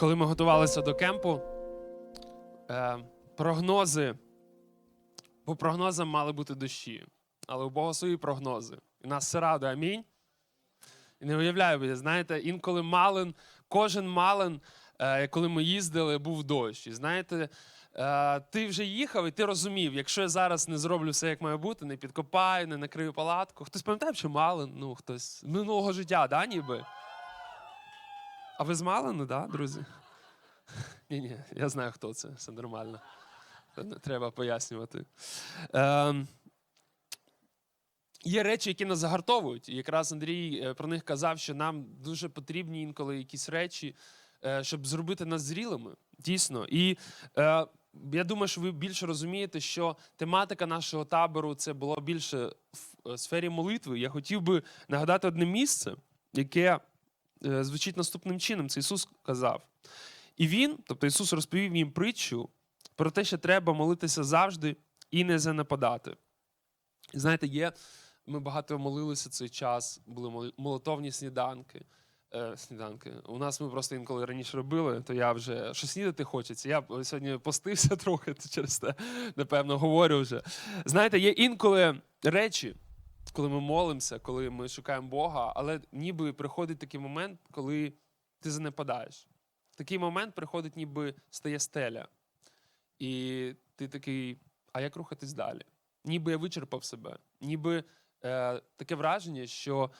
коли ми готувалися до кемпу, е, прогнози, по прогнозам мали бути дощі, але у Бога свої прогнози. І нас все радує, амінь. І не уявляю, знаєте, інколи малин, кожен малин, е, коли ми їздили, був дощ. І знаєте, е, ти вже їхав, і ти розумів, якщо я зараз не зроблю все, як має бути, не підкопаю, не накрию палатку. Хтось пам'ятає, що малин? Ну, хтось минулого життя, да, ніби? А ви з Малину, да, друзі? Ні, ні, я знаю, хто це, все нормально. Не треба пояснювати. Ем, Є речі, які нас загартовують. Якраз Андрій е, про них казав, що нам дуже потрібні інколи якісь речі, е, щоб зробити нас зрілими. Дійсно. І е, я думаю, що ви більше розумієте, що тематика нашого табору це було більше в е, сфері молитви. Я хотів би нагадати одне місце, яке е, звучить наступним чином. Це Ісус казав. І Він, тобто Ісус розповів їм притчу про те, що треба молитися завжди і не занепадати. Знаєте, є, ми багато молилися цей час, були молитовні сніданки. Е, сніданки. У нас ми просто інколи раніше робили, то я вже що снідати хочеться. Я сьогодні постився трохи через те, напевно, говорю вже. Знаєте, є інколи речі, коли ми молимося, коли ми шукаємо Бога, але ніби приходить такий момент, коли ти занепадаєш. Такий момент приходить, ніби стає стеля. І ти такий, а як рухатись далі? Ніби я вичерпав себе, ніби е, таке враження, що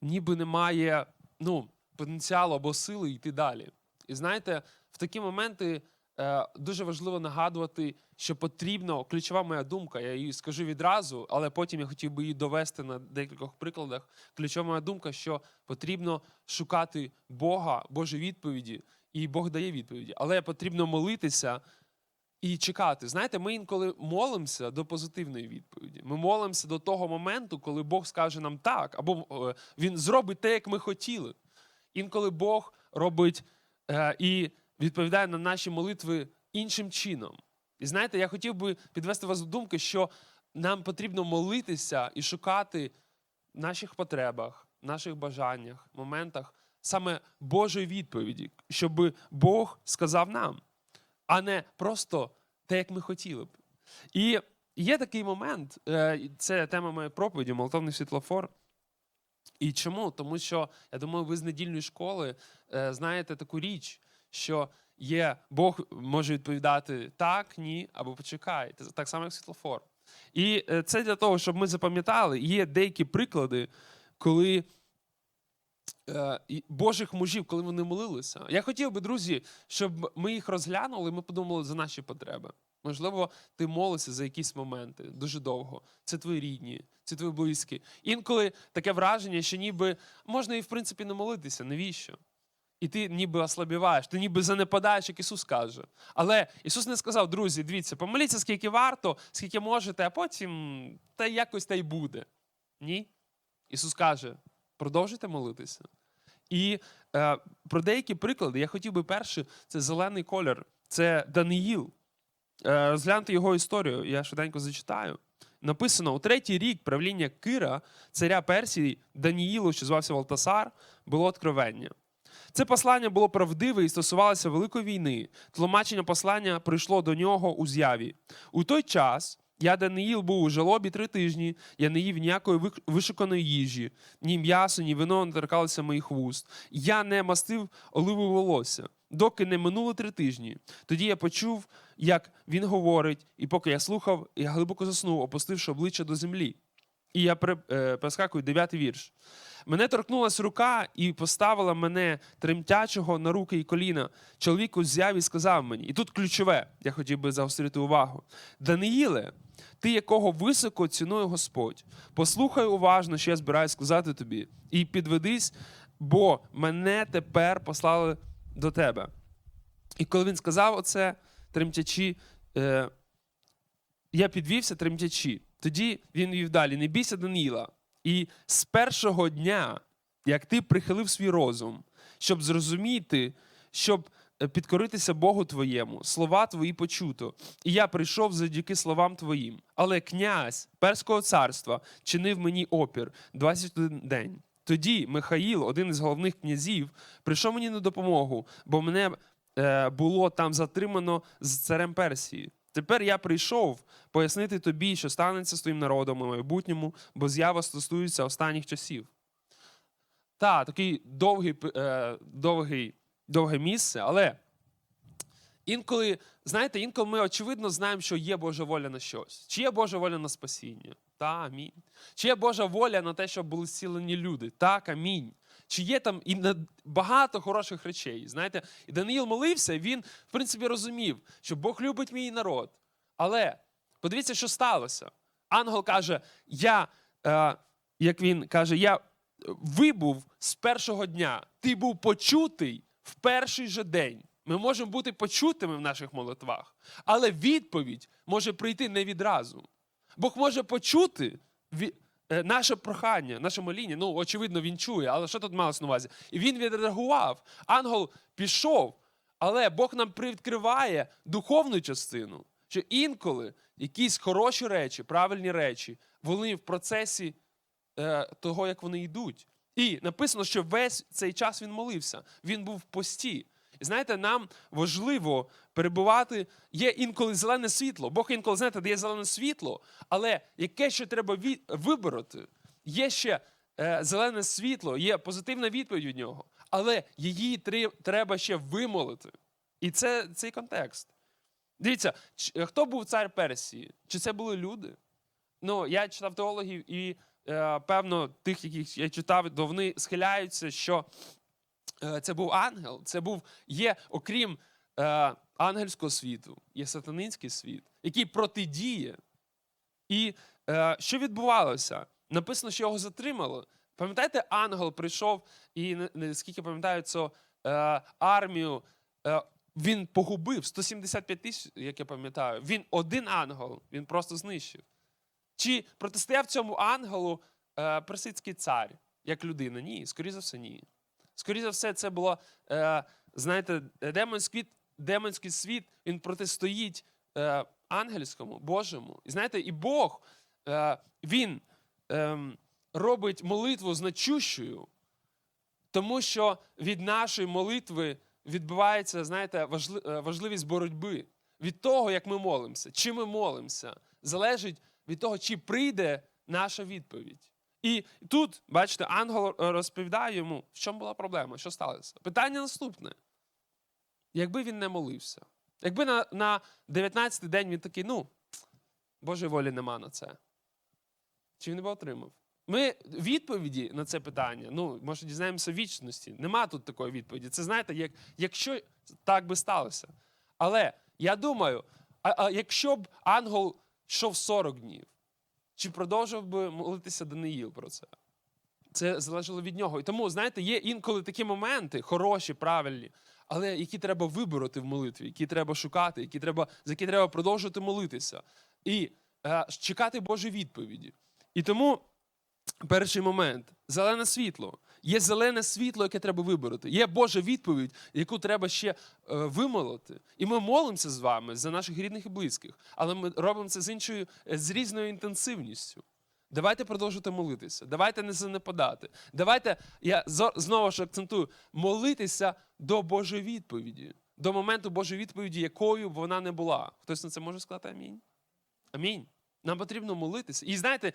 ніби немає ну, потенціалу або сили йти далі. І знаєте, в такі моменти е, дуже важливо нагадувати, що потрібно, ключова моя думка, я її скажу відразу, але потім я хотів би її довести на декількох прикладах. Ключова моя думка, що потрібно шукати Бога, Божі відповіді, і Бог дає відповіді. Але потрібно молитися і чекати. Знаєте, ми інколи молимося до позитивної відповіді. Ми молимося до того моменту, коли Бог скаже нам так, або е, Він зробить те, як ми хотіли. Інколи Бог робить е, і відповідає на наші молитви іншим чином. І знаєте, я хотів би підвести вас до думки, що нам потрібно молитися і шукати в наших потребах, наших бажаннях, моментах саме Божої відповіді, щоб Бог сказав нам а не просто те, як ми хотіли б. І є такий момент, е, це тема моєї проповіді, молотовний світлофор. І чому? Тому що я думаю, ви з недільної школи е, знаєте таку річ, що є Бог може відповідати так, ні, або почекай. Так само, як світлофор. І е, це для того, щоб ми запам'ятали, є деякі приклади, коли е, Божих мужів, коли вони молилися. Я хотів би, друзі, щоб ми їх розглянули, і ми подумали за наші потреби. Можливо, ти молишся за якісь моменти дуже довго. Це твої рідні, це твої близькі. Інколи таке враження, що ніби можна і в принципі не молитися. Навіщо? І ти ніби ослабіваєш, ти ніби занепадаєш, як Ісус каже. Але Ісус не сказав, друзі, дивіться, помоліться, скільки варто, скільки можете, а потім та якось та й буде. Ні. Ісус каже: продовжуйте молитися. І е, про деякі приклади я хотів би перше, це зелений колір, це Даниїл. Е, розгляньте його історію, я швиденько зачитаю. Написано: у третій рік правління Кира, царя Персії, Даніїлу, що звався Валтасар, було откровення. Це послання було правдиве і стосувалося великої війни. Тлумачення послання прийшло до нього у з'яві. У той час я, Даниїл, був у жалобі три тижні, я не їв ніякої вишуканої їжі, ні м'ясо, ні вино не торкалося моїх вуст. Я не мастив оливу волосся, доки не минуло три тижні. Тоді я почув, як він говорить, і поки я слухав, я глибоко заснув, опустивши обличчя до землі. І я е, перескакую дев'ятий вірш. Мене торкнулась рука і поставила мене тремтячого на руки і коліна. Чоловік у з'яві сказав мені, і тут ключове, я хотів би загострити увагу. Даниїле, ти якого високо цінує Господь, послухай уважно, що я збираюсь сказати тобі, і підведись, бо мене тепер послали до тебе. І коли він сказав оце, тремтячи, е, я підвівся тремтячи. Тоді він вів далі: не бійся Даніла. І з першого дня, як ти прихилив свій розум, щоб зрозуміти, щоб е, підкоритися Богу твоєму, слова твої почуто. І я прийшов завдяки словам твоїм. Але князь Перського царства чинив мені опір 21 день. Тоді Михаїл, один із головних князів, прийшов мені на допомогу, бо мене е, було там затримано з царем Персії. Тепер я прийшов пояснити тобі, що станеться з твоїм народом у майбутньому, бо з'ява стосується останніх часів. Та, такий довгий, е, довгий, довге місце, але інколи, знаєте, інколи ми очевидно знаємо, що є Божа воля на щось. Чи є Божа воля на спасіння? Та, амінь. Чи є Божа воля на те, щоб були зцілені люди? Так, амінь. Чи є там і багато хороших речей? Знаєте, і Даниїл молився, він, в принципі, розумів, що Бог любить мій народ. Але подивіться, що сталося. Ангел каже: Я, е, як він каже, я вибув з першого дня. Ти був почутий в перший же день. Ми можемо бути почутими в наших молитвах, але відповідь може прийти не відразу. Бог може почути е, наше прохання, наше моління. Ну, очевидно, він чує, але що тут малось на увазі? І він відреагував. Ангел пішов, але Бог нам привідкриває духовну частину, що інколи якісь хороші речі, правильні речі, вони в процесі е, того, як вони йдуть. І написано, що весь цей час він молився, він був в пості. І знаєте, нам важливо перебувати. Є інколи зелене світло. Бог інколи, знаєте, дає зелене світло, але яке ще треба вибороти, є ще е, зелене світло, є позитивна відповідь від нього, але її треба ще вимолити. І це цей контекст. Дивіться, хто був цар Персії? Чи це були люди? Ну, я читав теологів, і е, певно, тих, яких я читав, вони схиляються, що е, це був ангел, це був є, окрім е, ангельського світу, є сатанинський світ, який протидіє. І е, що відбувалося? Написано, що його затримали. Пам'ятаєте, ангел прийшов і скільки пам'ятаю, це е, армію. Е, він погубив 175 тисяч, як я пам'ятаю. Він один ангел, він просто знищив. Чи протистояв цьому ангелу е, персидський цар як людина? Ні, скоріше за все, ні. Скоріше за все, це було, е, знаєте, демонський, демонський світ, він протистоїть е, ангельському, Божому. І знаєте, і Бог, е, він ем, робить молитву значущою, тому що від нашої молитви відбувається, знаєте, е, важливість боротьби. Від того, як ми молимося, чи ми молимося, залежить від того, чи прийде наша відповідь. І тут, бачите, ангел е, розповідає йому, в чому була проблема, що сталося. Питання наступне: якби він не молився, якби на, на 19-й день він такий, ну, Божої волі нема на це. Чи він би отримав? Ми відповіді на це питання, ну, може, дізнаємося вічності. Нема тут такої відповіді. Це знаєте, як, якщо так би сталося. Але я думаю, а, а якщо б ангел йшов 40 днів, чи продовжив би молитися Даниїл про це? Це залежало від нього. І тому, знаєте, є інколи такі моменти, хороші, правильні, але які треба вибороти в молитві, які треба шукати, які треба, за які треба продовжувати молитися. І е, чекати Божої відповіді. І тому перший момент зелене світло. Є зелене світло, яке треба вибороти. Є Божа відповідь, яку треба ще е, вимолоти. І ми молимося з вами за наших рідних і близьких, але ми робимо це з іншою, е, з різною інтенсивністю. Давайте продовжувати молитися. Давайте не занепадати. Давайте, я знову ж акцентую, молитися до Божої відповіді, до моменту Божої відповіді, якою б вона не була. Хтось на це може сказати амінь? Амінь. Нам потрібно молитися. І знаєте,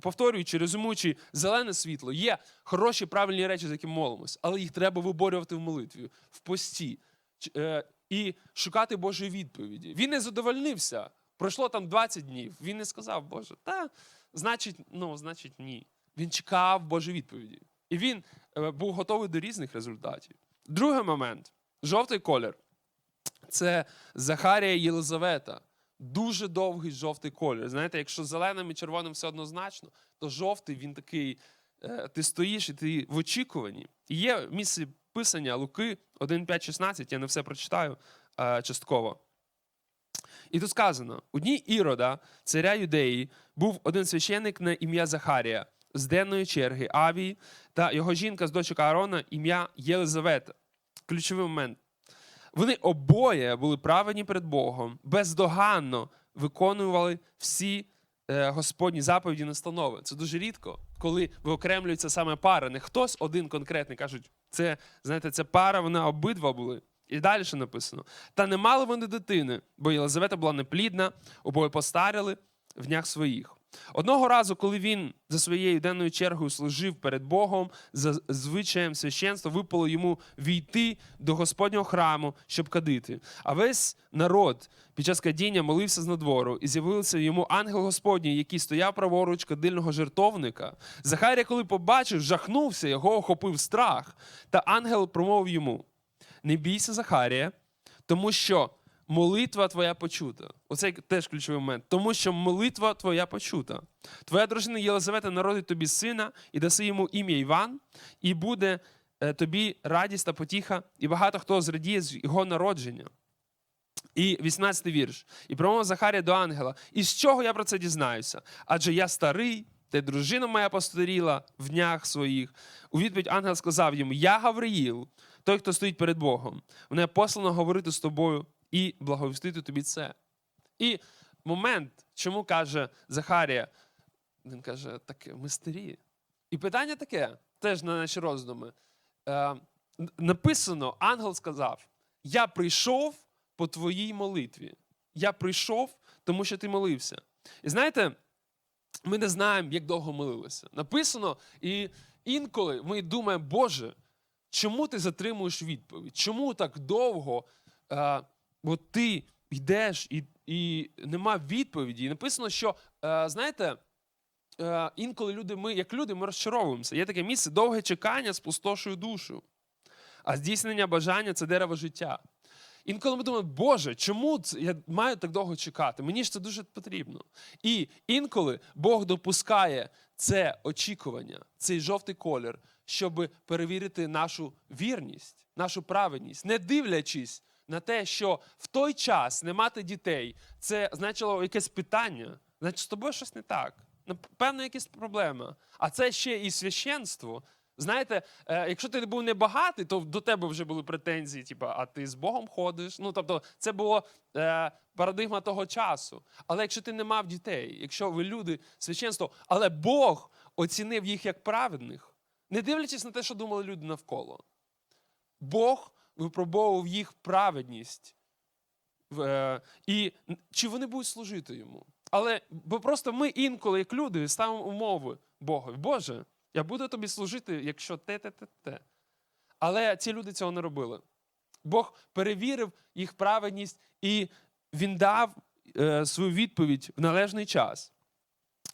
повторюючи, резюмуючи, зелене світло, є хороші правильні речі, за які ми молимося, але їх треба виборювати в молитві, в пості е, і шукати Божої відповіді. Він не задовольнився. Пройшло там 20 днів. Він не сказав, Боже, та значить, ну, значить, ні. Він чекав Божої відповіді. І він е, був готовий до різних результатів. Другий момент жовтий колір. Це Захарія і Єлизавета. Дуже довгий жовтий колір. Знаєте, якщо зеленим і червоним все однозначно, то жовтий він такий. е, Ти стоїш і ти в очікуванні. І є місце писання Луки 1, 5, 16, я не все прочитаю е, частково. І тут сказано: у дні Ірода, царя Юдеї, був один священник на ім'я Захарія з денної черги Авії та його жінка з дочок Аарона ім'я Єлизавета. Ключовий момент. Вони обоє були праведні перед Богом, бездоганно виконували всі е, Господні заповіді настанови. Це дуже рідко, коли виокремлюється саме пара. Не хтось один конкретний кажуть, це знаєте, це пара, вони обидва були. І далі ще написано: та не мали вони дитини, бо Єлизавета була неплідна, обоє постаріли в днях своїх. Одного разу, коли він за своєю денною чергою служив перед Богом, за звичаєм священства випало йому війти до Господнього храму, щоб кадити. А весь народ під час кадіння молився з надвору, і з'явився йому ангел Господній, який стояв праворуч кадильного жертовника. Захарія, коли побачив, жахнувся, його охопив страх. Та ангел промовив йому: Не бійся, Захарія, тому що молитва твоя почута. Оце теж ключовий момент. Тому що молитва твоя почута. Твоя дружина Єлизавета народить тобі сина і даси йому ім'я Іван, і буде е, тобі радість та потіха, і багато хто зрадіє з його народження. І 18 вірш. І промовив Захарія до ангела: І з чого я про це дізнаюся? Адже я старий, та й дружина моя постаріла в днях своїх. У відповідь ангел сказав йому: Я Гавриїл, той, хто стоїть перед Богом. Мене послано говорити з тобою і благовістити тобі це. І момент, чому каже Захарія, він каже, так ми старі. І питання таке, теж на наші роздуми. Е, написано, ангел сказав: Я прийшов по твоїй молитві. Я прийшов, тому що ти молився. І знаєте, ми не знаємо, як довго молилися. Написано, і інколи ми думаємо, Боже, чому ти затримуєш відповідь? Чому так довго е, от ти йдеш і, і нема відповіді? І написано, що, е, знаєте, е, інколи люди, ми, як люди, ми розчаровуємося. Є таке місце довге чекання спустошує душу. А здійснення бажання це дерево життя. Інколи ми думаємо, Боже, чому це я маю так довго чекати? Мені ж це дуже потрібно. І інколи Бог допускає це очікування, цей жовтий колір, щоб перевірити нашу вірність, нашу праведність, не дивлячись на те, що в той час не мати дітей, це значило якесь питання, значить з тобою щось не так. Напевно, якась проблема. А це ще і священство. Знаєте, е, якщо ти був небагатий, то до тебе вже були претензії, типу, а ти з Богом ходиш. Ну, тобто, це було е, парадигма того часу. Але якщо ти не мав дітей, якщо ви люди, священство, але Бог оцінив їх як праведних, не дивлячись на те, що думали люди навколо. Бог випробовував їх праведність. Е, І чи вони будуть служити йому? Але бо просто ми інколи, як люди, ставимо умови Богові. Боже, я буду тобі служити, якщо те, те, те, те. Але ці люди цього не робили. Бог перевірив їх праведність, і він дав е, свою відповідь в належний час.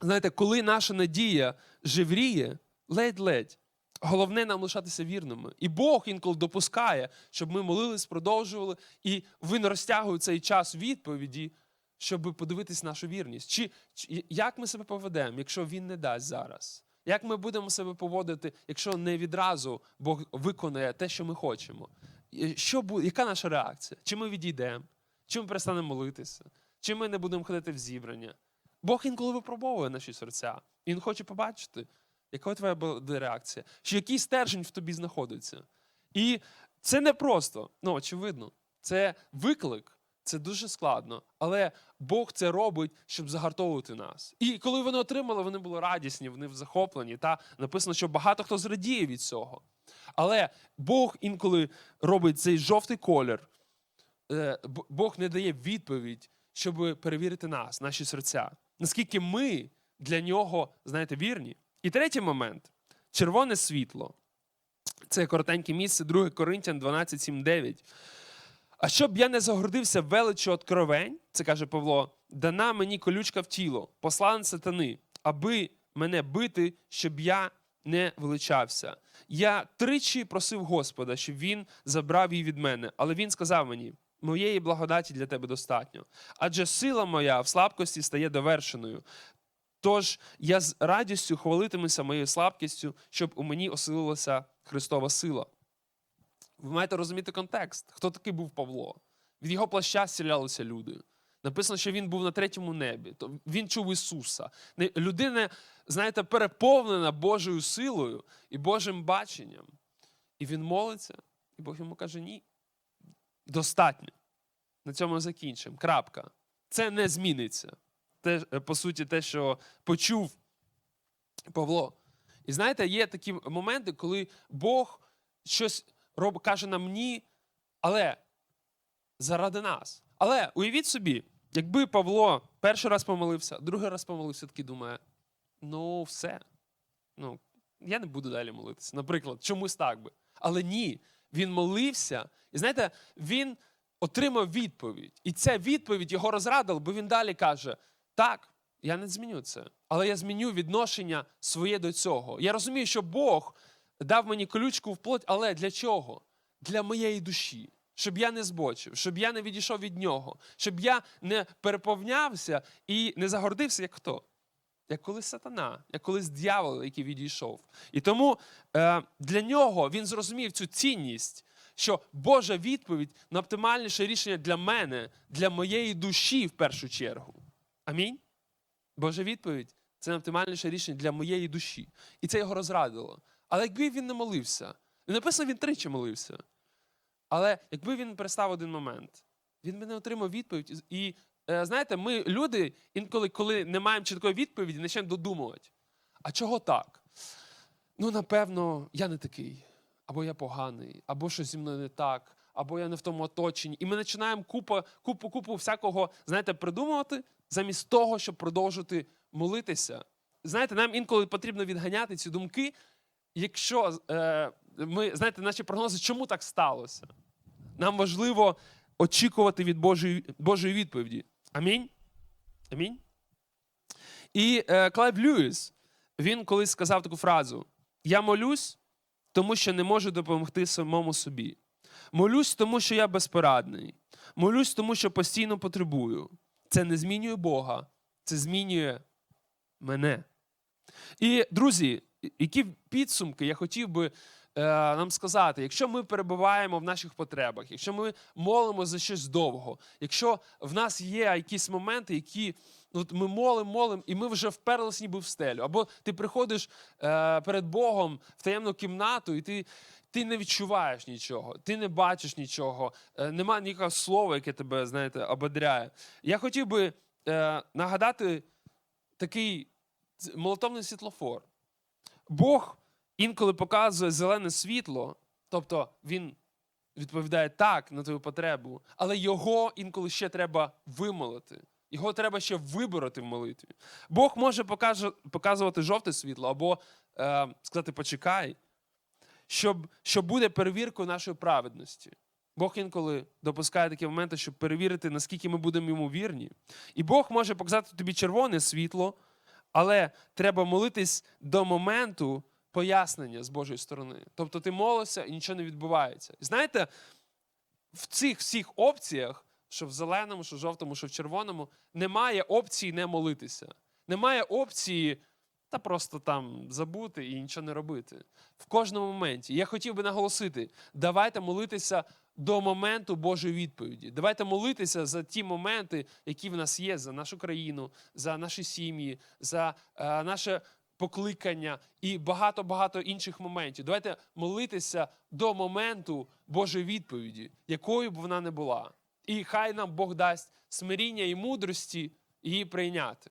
Знаєте, коли наша надія живріє, ледь-ледь. Головне нам лишатися вірними. І Бог інколи допускає, щоб ми молились, продовжували, і він розтягує цей час відповіді, щоб подивитись нашу вірність. Чи, чи як ми себе поведемо, якщо він не дасть зараз? Як ми будемо себе поводити, якщо не відразу Бог виконає те, що ми хочемо? Що буде, яка наша реакція? Чи ми відійдемо? Чи ми перестанемо молитися? Чи ми не будемо ходити в зібрання? Бог інколи випробовує наші серця. Він хоче побачити, яка твоя буде реакція, що який стержень в тобі знаходиться. І це не просто, ну очевидно, це виклик, це дуже складно. Але Бог це робить, щоб загартовувати нас. І коли вони отримали, вони були радісні, вони захоплені. Та написано, що багато хто зрадіє від цього. Але Бог інколи робить цей жовтий колір. Е, Бог не дає відповідь, щоб перевірити нас, наші серця. Наскільки ми для нього, знаєте, вірні. І третій момент червоне світло. Це коротеньке місце, 2 Коринтян 12, 7, 9. А щоб я не загордився величчю откровень, це каже Павло, дана мені колючка в тіло, послан сатани, аби мене бити, щоб я не величався. Я тричі просив Господа, щоб він забрав її від мене, але він сказав мені: моєї благодаті для тебе достатньо. Адже сила моя в слабкості стає довершеною. Тож я з радістю хвалитимуся моєю слабкістю, щоб у мені осилилася Христова сила. Ви маєте розуміти контекст. Хто такий був Павло? Від його плаща зцілялися люди. Написано, що він був на третьому небі. То він чув Ісуса. Людина, знаєте, переповнена Божою силою і Божим баченням. І він молиться, і Бог йому каже: ні. Достатньо. На цьому закінчимо. Крапка. Це не зміниться. Те, е, по суті, те, що почув Павло. І знаєте, є такі моменти, коли Бог щось роб, каже нам ні, але заради нас. Але уявіть собі, якби Павло перший раз помолився, другий раз помолився, такий думає: ну, все. Ну, я не буду далі молитися. Наприклад, чомусь так би. Але ні, він молився, і знаєте, він отримав відповідь. І ця відповідь його розрадила, бо він далі каже: так, я не зміню це, але я зміню відношення своє до цього. Я розумію, що Бог дав мені колючку в плоть, але для чого? Для моєї душі. Щоб я не збочив, щоб я не відійшов від нього, щоб я не переповнявся і не загордився, як хто? Як колись сатана, як колись дьявол, який відійшов. І тому е, для нього він зрозумів цю цінність, що Божа відповідь на оптимальніше рішення для мене, для моєї душі в першу чергу. Амінь. Божа відповідь це оптимальніше рішення для моєї душі. І це його розрадило. Але якби він не молився, не написано, він тричі молився. Але якби він перестав один момент, він би не отримав відповідь. І е, знаєте, ми люди, інколи, коли не маємо чіткої відповіді, почнемо додумувати. А чого так? Ну, напевно, я не такий, або я поганий, або щось зі мною не так, або я не в тому оточенні. І ми починаємо купу, купу, купу всякого, знаєте, придумувати, замість того, щоб продовжити молитися. Знаєте, нам інколи потрібно відганяти ці думки, якщо е, ми, знаєте, наші прогнози, чому так сталося? Нам важливо очікувати від Божої, Божої відповіді. Амінь. Амінь. І е, Клайв Льюіс, він колись сказав таку фразу: Я молюсь, тому що не можу допомогти самому собі. Молюсь, тому що я безпорадний. Молюсь, тому що постійно потребую. Це не змінює Бога, це змінює мене. І, друзі, які підсумки я хотів би е, нам сказати, якщо ми перебуваємо в наших потребах, якщо ми молимо за щось довго, якщо в нас є якісь моменти, які ну, от ми молимо, молимо, і ми вже вперлись ніби в стелю, або ти приходиш е, перед Богом в таємну кімнату, і ти. Ти не відчуваєш нічого, ти не бачиш нічого, е, нема ніякого слова, яке тебе, знаєте, ободряє. Я хотів би е, нагадати такий молотовний світлофор. Бог інколи показує зелене світло, тобто він відповідає так на твою потребу, але його інколи ще треба вимолити. Його треба ще вибороти в молитві. Бог може показувати жовте світло або е, сказати почекай, щоб, що буде перевіркою нашої праведності. Бог інколи допускає такі моменти, щоб перевірити, наскільки ми будемо йому вірні. І Бог може показати тобі червоне світло, але треба молитись до моменту пояснення з Божої сторони. Тобто ти молишся і нічого не відбувається. І знаєте, в цих всіх опціях, що в зеленому, що в жовтому, що в червоному, немає опції не молитися. Немає опції та просто там забути і нічого не робити. В кожному моменті. Я хотів би наголосити: давайте молитися до моменту Божої відповіді. Давайте молитися за ті моменти, які в нас є, за нашу країну, за наші сім'ї, за е, наше покликання і багато-багато інших моментів. Давайте молитися до моменту Божої відповіді, якою б вона не була. І хай нам Бог дасть смиріння і мудрості її прийняти.